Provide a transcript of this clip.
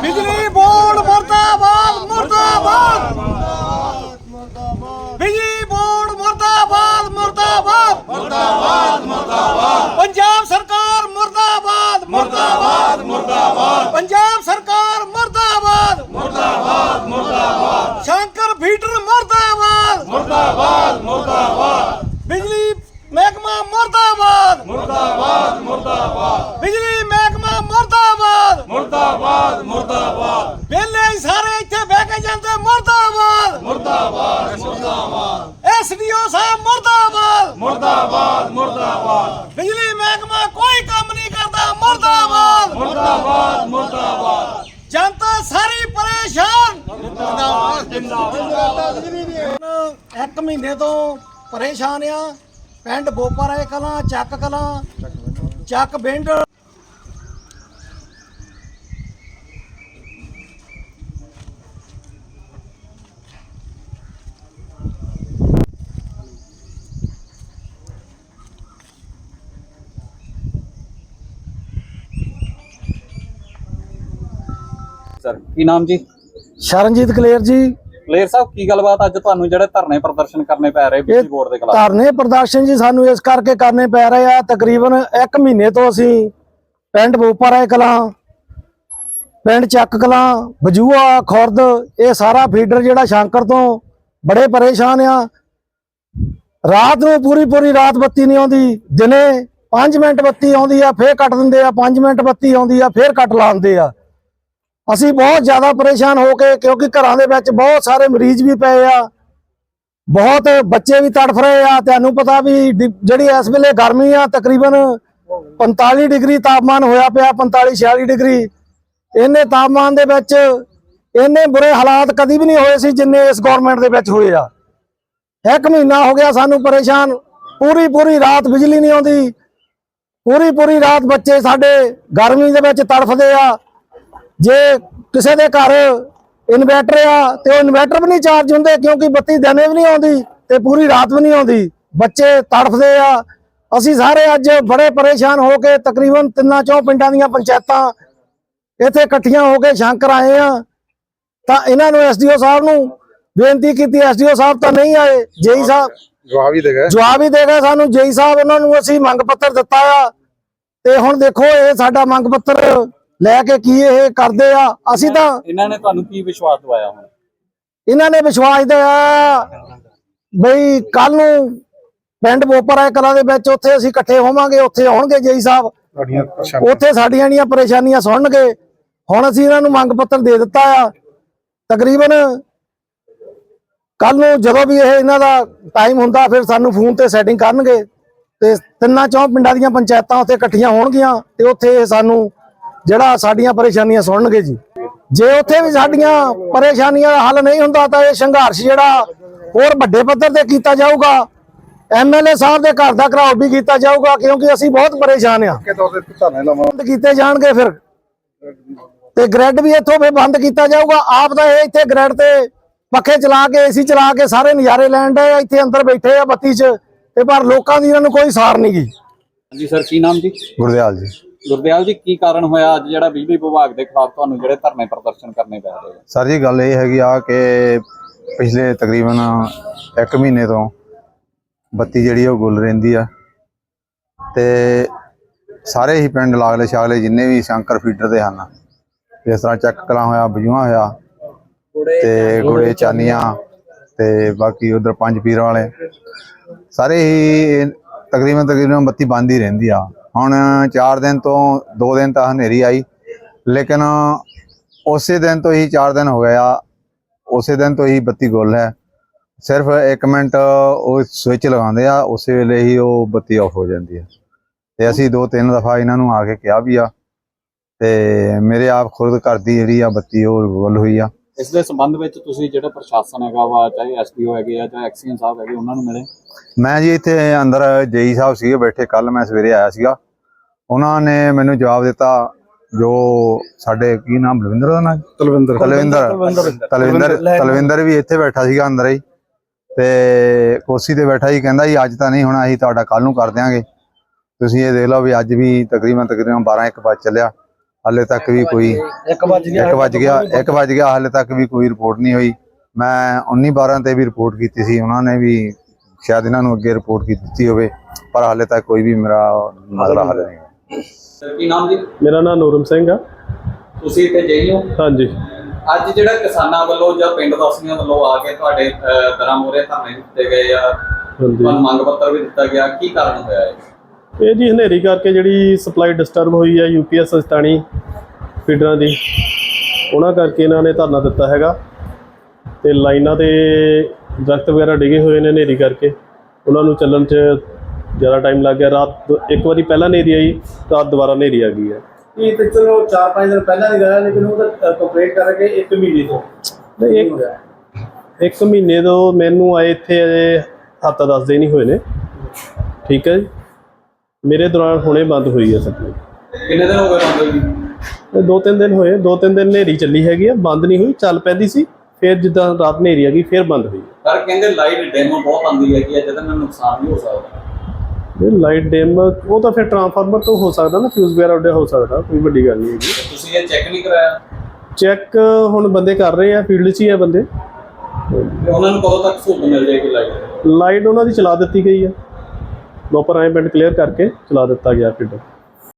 ਬਿਜਲੀ ਬੋਰਡ ਮੁਰਦਾਬਾਦ ਮੁਰਦਾਬਾਦ ਬਿਜਲੀ ਬੋਰਡ ਮੁਰਦਾਬਾਦ ਮੁਰਦਾਬਾਦ ਮੁਰਦਾਬਾਦ ਮੁਰਦਾਬਾਦ ਪੰਜਾਬ ਸਰਕਾਰ ਮੁਰਦਾਬਾਦ ਮੁਰਦਾਬਾਦ ਮੁਰਦਾਬਾਦ ਪੰਜਾਬ ਸਰਕਾਰ ਮੁਰਦਾਬਾਦ ਮੁਰਦਾਬਾਦ ਮੁਰਦਾਬਾਦ ਸ਼ੰਕਰ ਫੀਡਰ ਮੁਰਦਾਬਾਦ ਮੁਰਦਾਬਾਦ ਮੁਰਦਾਬਾਦ ਬਿਜਲੀ ਮਹਿਕਮਾ ਮੁਰਦਾਬਾਦ ਮੁਰਦਾਬਾਦ ਮੁਰਦਾਬਾਦ ਬਿਜਲੀ ਮਹਿਕਮਾ ਮੁਰਦਾਬਾਦ ਮੁਰਦਾਬਾਦ ਮੁਰਦਾਬਾਦ। ਵੇਲੇ ਸਾਰੇ ਇੱਥੇ ਬਹਿ ਕੇ ਜਾਂਦੇ ਮੁਰਦਾਬਾਦ। ਮੁਰਦਾਬਾਦ ਮੁਰਦਾਬਾਦ। ਐਸਡੀਓ ਸਾਹਿਬ ਮੁਰਦਾਬਾਦ। ਮੁਰਦਾਬਾਦ ਮੁਰਦਾਬਾਦ। ਬਿਜਲੀ ਮਹਿਕਮਾ ਕੋਈ ਕੰਮ ਨਹੀਂ ਕਰਦਾ ਮੁਰਦਾਬਾਦ। ਮੁਰਦਾਬਾਦ ਮੁਰਦਾਬਾਦ। ਜਨਤਾ ਸਾਰੀ ਪਰੇਸ਼ਾਨ। ਜਿੰਦਾਬਾਦ। ਇੱਕ ਮਹੀਨੇ ਤੋਂ ਪਰੇਸ਼ਾਨ ਆ। ਪਿੰਡ ਬੋਪਰਾਏ ਕਲਾਂ ਚੱਕ ਕਲਾਂ ਚੱਕ ਬਿੰਡ। ਸਰ। ਕੀ ਨਾਮ ਜੀ? ਸ਼ਰਨਜੀਤ ਕਲੇਰ ਜੀ। ਪਲੇਅਰ ਸਾਹਿਬ ਕੀ ਗੱਲਬਾਤ ਅੱਜ ਤੁਹਾਨੂੰ ਜਿਹੜੇ ਧਰਨੇ ਪ੍ਰਦਰਸ਼ਨ ਕਰਨੇ ਪੈ ਰਹੇ ਬਿਜਲੀ ਬੋਰਡ ਦੇ ਖਿਲਾਫ? ਧਰਨੇ ਪ੍ਰਦਰਸ਼ਨ ਜੀ ਸਾਨੂੰ ਇਸ ਕਰਕੇ ਕਰਨੇ ਪੈ ਰਹੇ ਆ ਤਕਰੀਬਨ 1 ਮਹੀਨੇ ਤੋਂ ਅਸੀਂ ਪਿੰਡ ਬੋਪਰਾਏ ਕਲਾਂ ਪਿੰਡ ਚੱਕ ਕਲਾਂ ਬਜੂਆ ਖੁਰਦ ਇਹ ਸਾਰਾ ਫੀਡਰ ਜਿਹੜਾ ਸ਼ੰਕਰ ਤੋਂ ਬੜੇ ਪਰੇਸ਼ਾਨ ਆ। ਰਾਤ ਨੂੰ ਪੂਰੀ ਪੂਰੀ ਰਾਤ ਬੱਤੀ ਨਹੀਂ ਆਉਂਦੀ ਦਿਨੇ 5 ਮਿੰਟ ਬੱਤੀ ਆਉਂਦੀ ਆ ਫੇਰ ਕੱਟ ਦਿੰਦੇ ਆ 5 ਮਿੰਟ ਬੱਤੀ ਆਉਂਦੀ ਆ ਫੇਰ ਕੱਟ ਲਾਉਂਦੇ ਆ। ਅਸੀਂ ਬਹੁਤ ਜ਼ਿਆਦਾ ਪਰੇਸ਼ਾਨ ਹੋ ਕੇ, ਕਿਉਂਕਿ ਘਰਾਂ ਦੇ ਵਿੱਚ ਬਹੁਤ ਸਾਰੇ ਮਰੀਜ਼ ਵੀ ਪਏ ਆ। ਬਹੁਤ ਬੱਚੇ ਵੀ ਤੜਫ ਰਹੇ ਆ। ਤੁਹਾਨੂੰ ਪਤਾ ਵੀ ਡਿ- ਜਿਹੜੀ ਇਸ ਵੇਲੇ ਗਰਮੀ ਆ, ਤਕਰੀਬਨ 45 ਡਿਗਰੀ ਤਾਪਮਾਨ ਹੋਇਆ ਪਿਆ 45 46 ਡਿਗਰੀ। ਇੰਨੇ ਤਾਪਮਾਨ ਦੇ ਵਿੱਚ ਇੰਨੇ ਬੁਰੇ ਹਾਲਾਤ ਕਦੀ ਵੀ ਨਹੀਂ ਹੋਏ ਸੀ ਜਿੰਨੇ ਇਸ ਗਵਰਨਮੈਂਟ ਦੇ ਵਿੱਚ ਹੋਏ ਆ। ਇੱਕ ਮਹੀਨਾ ਹੋ ਗਿਆ ਸਾਨੂੰ ਪਰੇਸ਼ਾਨ। ਪੂਰੀ ਪੂਰੀ ਰਾਤ ਬਿਜਲੀ ਨਹੀਂ ਆਉਂਦੀ। ਪੂਰੀ ਪੂਰੀ ਰਾਤ ਬੱਚੇ ਸਾਡੇ ਗਰਮੀ ਦੇ ਵਿੱਚ ਤੜਫਦੇ ਆ। ਜੇ ਕਿਸੇ ਦੇ ਘਰ ਇਨਵਰਟਰ ਆ ਤੇ ਉਹ ਇਨਵਰਟਰ ਵੀ ਨਹੀਂ ਚਾਰਜ ਹੁੰਦੇ ਕਿਉਂਕਿ ਬੱਤੀ ਦਿਨੇ ਵੀ ਨਹੀਂ ਆਉਂਦੀ ਤੇ ਪੂਰੀ ਰਾਤ ਵੀ ਨਹੀਂ ਆਉਂਦੀ। ਬੱਚੇ ਤੜਫਦੇ ਆ। ਅਸੀਂ ਸਾਰੇ ਅੱਜ ਬੜੇ ਪਰੇਸ਼ਾਨ ਹੋ ਕੇ ਤਕਰੀਬਨ ਤਿੰਨਾਂ ਚੋਂ ਪਿੰਡਾਂ ਦੀਆਂ ਪੰਚਾਇਤਾਂ ਇੱਥੇ ਇਕੱਠੀਆਂ ਹੋ ਕੇ ਸ਼ੰਕਰ ਆਏ ਆ। ਤਾਂ ਇਹਨਾਂ ਨੂੰ ਐਸਡੀਓ ਸਾਹਿਬ ਨੂੰ ਬੇਨਤੀ ਕੀਤੀ ਐਸਡੀਓ ਸਾਹਿਬ ਤਾਂ ਨਹੀਂ ਆਏ ਜੇਈ ਸਾਹਿਬ। ਜਵਾਬ ਹੀ ਦੇ ਗਏ। ਜਵਾਬ ਹੀ ਦੇ ਗਏ ਸਾਨੂੰ ਜੇਈ ਸਾਹਿਬ ਉਹਨਾਂ ਨੂੰ ਅਸੀਂ ਮੰਗ ਪੱਤਰ ਦਿੱਤਾ ਆ। ਤੇ ਹੁਣ ਦੇਖੋ ਇਹ ਸਾਡਾ ਮੰਗ ਪੱਤਰ ਲੈ ਕੇ ਕੀ ਇਹ ਕਰਦੇ ਆ? ਅਸੀਂ ਤਾਂ ਇਹਨਾਂ ਨੇ ਤੁਹਾਨੂੰ ਕੀ ਵਿਸ਼ਵਾਸ ਦਵਾਇਆ ਹੁਣ? ਇਹਨਾਂ ਨੇ ਵਿਸ਼ਵਾਸ ਦਿਆ ਬਈ ਕੱਲ ਨੂੰ ਪਿੰਡ ਬੋਪਰਾਏ ਕਲਾ ਦੇ ਵਿੱਚ ਉੱਥੇ ਅਸੀਂ ਇਕੱਠੇ ਹੋਵਾਂਗੇ ਉੱਥੇ ਆਉਣਗੇ ਜੇਈ ਸਾਹਿਬ। ਉੱਥੇ ਸਾਡੀਆਂ ਜਿਹੜੀਆਂ ਪਰੇਸ਼ਾਨੀਆਂ ਸੁਣਨਗੇ ਹੁਣ ਅਸੀਂ ਇਹਨਾਂ ਨੂੰ ਮੰਗ ਪੱਤਰ ਦੇ ਦਿੱਤਾ ਆ। ਤਕਰੀਬਨ ਕੱਲ ਨੂੰ ਜਦੋਂ ਵੀ ਇਹ ਇਹਨਾਂ ਦਾ ਟਾਈਮ ਹੁੰਦਾ ਫਿਰ ਸਾਨੂੰ ਫੋਨ ਤੇ ਸੈਟਿੰਗ ਕਰਨਗੇ ਤੇ ਤਿੰਨਾਂ ਚੌਂ ਪਿੰਡਾਂ ਦੀਆਂ ਪੰਚਾਇਤਾਂ ਉੱਥੇ ਇਕੱਠੀਆਂ ਹੋਣਗੀਆਂ ਤੇ ਉੱਥੇ ਇਹ ਸਾਨੂੰ ਜਿਹੜਾ ਸਾਡੀਆਂ ਪਰੇਸ਼ਾਨੀਆਂ ਸੁਣਨਗੇ ਜੀ। ਜੇ ਉੱਥੇ ਵੀ ਸਾਡੀਆਂ ਪਰੇਸ਼ਾਨੀਆਂ ਦਾ ਹੱਲ ਨਹੀਂ ਹੁੰਦਾ ਤਾਂ ਇਹ ਸੰਘਰਸ਼ ਜਿਹੜਾ ਹੋਰ ਵੱਡੇ ਪੱਧਰ ਤੇ ਕੀਤਾ ਜਾਊਗਾ। ਐਮਐਲਏ ਸਾਹਿਬ ਦੇ ਘਰ ਦਾ ਘਰਾਓ ਵੀ ਕੀਤਾ ਜਾਊਗਾ ਕਿਉਂਕਿ ਅਸੀਂ ਬਹੁਤ ਪਰੇਸ਼ਾਨ ਆ ਬੰਦ ਕੀਤੇ ਜਾਣਗੇ ਫਿਰ। ਤੇ ਗ੍ਰਿਡ ਵੀ ਇੱਥੋਂ ਫਿਰ ਬੰਦ ਕੀਤਾ ਜਾਊਗਾ। ਆਪ ਦਾ ਇਹ ਇੱਥੇ ਗ੍ਰਿਡ ਤੇ ਪੱਖੇ ਚਲਾ ਕੇ ਏਸੀ ਚਲਾ ਕੇ ਸਾਰੇ ਨਜ਼ਾਰੇ ਲੈਣ ਦੇ ਇੱਥੇ ਅੰਦਰ ਬੈਠੇ ਆ ਬੱਤੀ 'ਚ ਤੇ ਪਰ ਲੋਕਾਂ ਦੀ ਇਹਨਾਂ ਨੂੰ ਕੋਈ ਸਾਰ ਨਹੀਂ ਗੀ। ਹਾਂਜੀ ਸਰ ਕੀ ਨਾਮ ਜੀ? ਗੁਰਦਿਆਲ ਜੀ। ਗੁਰਦਿਆਲ ਜੀ, ਕੀ ਕਾਰਨ ਹੋਇਆ? ਅੱਜ ਜਿਹੜਾ ਬਿਜਲੀ ਵਿਭਾਗ ਦੇ ਖਿਲਾਫ ਤੁਹਾਨੂੰ ਜਿਹੜੇ ਧਰਨੇ ਪ੍ਰਦਰਸ਼ਨ ਕਰਨੇ ਪੈ ਰਹੇ ਸਰ ਜੀ, ਗੱਲ ਇਹ ਹੈਗੀ ਆ ਕਿ ਪਿਛਲੇ ਤਕਰੀਬਨ 1 ਮਹੀਨੇ ਤੋਂ ਬੱਤੀ ਜਿਹੜੀ ਉਹ ਗੁੱਲ ਰਹਿੰਦੀ ਆ। ਤੇ ਸਾਰੇ ਹੀ ਪਿੰਡ ਲਾਗਲੇ ਛਾਗਲੇ ਜਿੰਨੇ ਵੀ ਸ਼ੰਕਰ ਫੀਡਰ ਦੇ ਹਨ, ਜਿਸ ਤਰ੍ਹਾਂ ਚੱਕ ਕਲਾਂ ਹੋਇਆ, ਬਜੂਆ ਹੋਇਆ, ਤੇ ਗੁੜੇ ਚਾਨੀਆਂ, ਤੇ ਬਾਕੀ ਉਧਰ ਪੰਜ ਪੀਰਾਂ ਵਾਲੇ, ਸਾਰੇ ਹੀ ਤਕਰੀਬਨ ਤਕਰੀਬਨ ਬੱਤੀ ਬੰਦ ਹੀ ਰਹਿੰਦੀ ਆ। ਹੁਣ 4 ਦਿਨ ਤੋਂ 2 ਦਿਨ ਤਾਂ ਹਨੇਰੀ ਆਈ ਲੇਕਿਨ ਉਸੇ ਦਿਨ ਤੋਂ ਹੀ 4 ਦਿਨ ਹੋ ਗਏ ਆ ਉਸੇ ਦਿਨ ਤੋਂ ਹੀ ਬੱਤੀ ਗੁੱਲ ਹੈ। ਸਿਰਫ 1 ਮਿੰਟ ਉਹ ਸਵਿਚ ਲਗਾਉਂਦੇ ਆ ਉਸੇ ਵੇਲੇ ਹੀ ਉਹ ਬੱਤੀ ਆਫ ਹੋ ਜਾਂਦੀ ਹੈ। ਤੇ ਅਸੀਂ ਦੋ ਤਿੰਨ ਦਫਾ ਇਹਨਾਂ ਨੂੰ ਆ ਕੇ ਕਿਹਾ ਵੀ ਆ ਤੇ ਮੇਰੇ ਆਪ ਖੁਦ ਘਰ ਦੀ ਜਿਹੜੀ ਆ ਬੱਤੀ ਉਹ ਗੁੱਲ ਹੋਈ ਆ। ਇਸ ਦੇ ਸੰਬੰਧ ਵਿੱਚ ਤੁਸੀਂ ਜਿਹੜਾ ਪ੍ਰਸ਼ਾਸਨ ਹੈਗਾ ਵਾ ਚਾਹੇ ਐਸਪੀਓ ਹੈਗੇ ਆ ਚਾਹੇ ਐਕਸੀਅਨ ਸਾਹਿਬ ਹੈਗੇ ਉਹਨਾਂ ਨੂੰ ਮਿਲੇ? ਮੈਂ ਜੀ ਇੱਥੇ ਅੰਦਰ ਜੇਈ ਸਾਹਿਬ ਸੀਗੇ ਬੈਠੇ ਕੱਲ ਮੈਂ ਸਵੇਰੇ ਆਇਆ ਸੀਗਾ। ਉਹਨਾਂ ਨੇ ਮੈਨੂੰ ਜਵਾਬ ਦਿੱਤਾ ਜੋ ਸਾਡੇ ਕੀ ਨਾਮ ਬਲਵਿੰਦਰ ਦਾ ਨਾਮ ਤਲਵਿੰਦਰ। ਤਲਵਿੰਦਰ। ਤਲਵਿੰਦਰ। ਤਲਵਿੰਦਰ ਵੀ ਇੱਥੇ ਬੈਠਾ ਸੀਗਾ ਅੰਦਰ ਹੀ। ਤੇ ਕੁਰਸੀ ਤੇ ਬੈਠਾ ਹੀ ਕਹਿੰਦਾ ਜੀ ਅੱਜ ਤਾਂ ਨਹੀਂ ਹੋਣਾ ਅਸੀਂ ਤੁਹਾਡਾ ਕੱਲ ਨੂੰ ਕਰ ਦਿਆਂਗੇ। ਤੁਸੀਂ ਇਹ ਦੇਖ ਲਓ ਵੀ ਅੱਜ ਵੀ ਤਕਰੀਬਨ ਤਕਰੀਬਨ 12 1 ਵਜੇ ਚੱਲਿਆ। ਹਾਲੇ ਤੱਕ ਵੀ ਕੋਈ ਇੱਕ ਵੱਜ ਗਿਆ 1 ਵਜ ਗਿਆ 1 ਵਜ ਗਿਆ ਹਾਲੇ ਤੱਕ ਵੀ ਕੋਈ ਰਿਪੋਰਟ ਨਹੀਂ ਹੋਈ। ਮੈਂ 19 12 ਤੇ ਵੀ ਰਿਪੋਰਟ ਕੀਤੀ ਸੀ ਉਹਨਾਂ ਨੇ ਵੀ ਸ਼ਾਇਦ ਇਹਨਾਂ ਨੂੰ ਅੱਗੇ ਰਿਪੋਰਟ ਕੀਤੀ ਦਿੱਤੀ ਹੋਵੇ ਪਰ ਹਾਲੇ ਤੱਕ ਕੋਈ ਵੀ ਮੇਰਾ ਮਸਲਾ ਹੱਲ ਨਹੀਂ। ਹੋਇਆ। ਕੀ ਨਾਮ ਜੀ? ਮੇਰਾ ਨਾਮ ਨੂਰਮ ਸਿੰਘ ਆ। ਤੁਸੀਂ ਇੱਥੇ ਜਈ ਹੋ? ਹਾਂਜੀ। ਅੱਜ ਜਿਹੜਾ ਕਿਸਾਨਾਂ ਵੱਲੋਂ ਜਾਂ ਪਿੰਡ ਵਾਸੀਆਂ ਵੱਲੋਂ ਆ ਕੇ ਤੁਹਾਡੇ ਦਰਾਂ ਮੋਰੇ ਧਰਨੇ ਦਿੱਤੇ ਗਏ ਆ ਤੁਹਾਨੂੰ ਮੰਗ ਪੱਤਰ ਵੀ ਦਿੱਤਾ ਗਿਆ ਕੀ ਕਾਰਨ ਹੋਇਆ ਇਹ? ਇਹ ਜੀ ਹਨੇਰੀ ਕਰਕੇ ਜਿਹੜੀ ਸਪਲਾਈ ਡਿਸਟਰਬ ਹੋਈ ਹੈ ਯੂਪੀਐਸ ਸਸਤਾਨੀ ਫੀਡਰਾਂ ਦੀ ਉਹਨਾਂ ਕਰਕੇ ਇਹਨਾਂ ਨੇ ਧਰਨਾ ਦਿੱਤਾ ਹੈਗਾ। ਤੇ ਲਾਈਨਾਂ ਤੇ ਦਰਖਤ ਵਗੈਰਾ ਡਿੱਗੇ ਹੋਏ ਨੇ ਹਨੇਰੀ ਕਰਕੇ ਉਹਨਾਂ ਨੂੰ ਚੱਲਣ 'ਚ ਜ਼ਿਆਦਾ ਟਾਈਮ ਲੱਗ ਗਿਆ ਰਾਤ ਇੱਕ ਵਾਰੀ ਪਹਿਲਾਂ ਹਨੇਰੀ ਆਈ ਰਾਤ ਦੁਬਾਰਾ ਹਨੇਰੀ ਆ ਗਈ ਹੈ। ਇਹ ਤੇ ਚਲੋ 4-5 ਦਿਨ ਪਹਿਲਾਂ ਦੀ ਗੱਲ ਹੈ ਲੇਕਿਨ ਉਹ ਤਾਂ ਕੰਪਲੀਟ ਕਰਕੇ 1 ਮਹੀਨੇ ਤੋਂ ਤੇ ਇੱਕ ਇੱਕ ਮਹੀਨੇ ਤੋਂ ਮੈਨੂੰ ਆਏ ਇੱਥੇ ਅਜੇ ਹੱਥ ਦਸ ਦਿਨ ਹੀ ਹੋਏ ਨੇ। ਠੀਕ ਹੈ ਜੀ। ਮੇਰੇ ਦੌਰਾਨ ਹੁਣੇ ਬੰਦ ਹੋਈ ਹੈ ਸਪਲਾਈ ਕਿੰਨੇ ਦਿਨ ਹੋ ਗਏ ਬੰਦ ਹੋਈ ਇਹ ਦੋ ਤਿੰਨ ਦਿਨ ਹੋਏ ਦੋ ਤਿੰਨ ਦਿਨ ਹਨੇਰੀ ਚੱਲੀ ਹੈਗੀ ਆ ਬੰਦ ਨਹੀਂ ਹੋਈ ਚੱਲ ਪੈਂਦੀ ਸੀ ਫਿਰ ਜਿੱਦਾਂ ਰਾਤ ਹਨੇਰੀ ਆ ਗਈ ਫਿਰ ਬੰਦ ਹੋਈ। ਪਰ ਕਹਿੰਦੇ ਲਾਈਟ ਡੈਮੋ ਬਹੁਤ ਆਉਂਦੀ ਹੈਗੀ ਆ ਜਿਹਦੇ ਨਾਲ ਨੁਕਸਾਨ ਵੀ ਹੋ ਸਕਦਾ। ਇਹ ਲਾਈਟ ਡਿਮ ਉਹ ਤਾਂ ਫਿਰ ਟਰਾਂਸਫਾਰਮਰ ਤੋਂ ਹੋ ਸਕਦਾ ਨਾ ਫਿਊਜ਼ ਵਗੈਰਾ ਉੱਡੇ ਹੋ ਸਕਦਾ ਕੋਈ ਵੱਡੀ ਗੱਲ ਨਹੀਂ ਹੈਗੀ। ਤੁਸੀਂ ਇਹ ਚੈੱਕ ਨਹੀਂ ਕਰਾਇਆ? ਚੈੱਕ ਹੁਣ ਬੰਦੇ ਕਰ ਰਹੇ ਆ ਫੀਲਡ 'ਚ ਹੀ ਆ ਬੰਦੇ। ਤੇ ਉਹਨਾਂ ਨੂੰ ਕਦੋਂ ਤੱਕ ਸਹੂਲਤ ਮਿਲ ਜਾਏਗੀ ਲਾਈਟ? ਲਾਈਟ ਉਹਨਾਂ ਦੀ ਚਲਾ ਦਿੱਤੀ ਗਈ ਆ। ਪ੍ਰੋਪਰ ਅਰੇਂਜਮੈਂਟ ਕਲੀਅਰ ਕਰਕੇ ਚਲਾ ਦਿੱਤਾ ਗਿਆ ਫੀਲਡ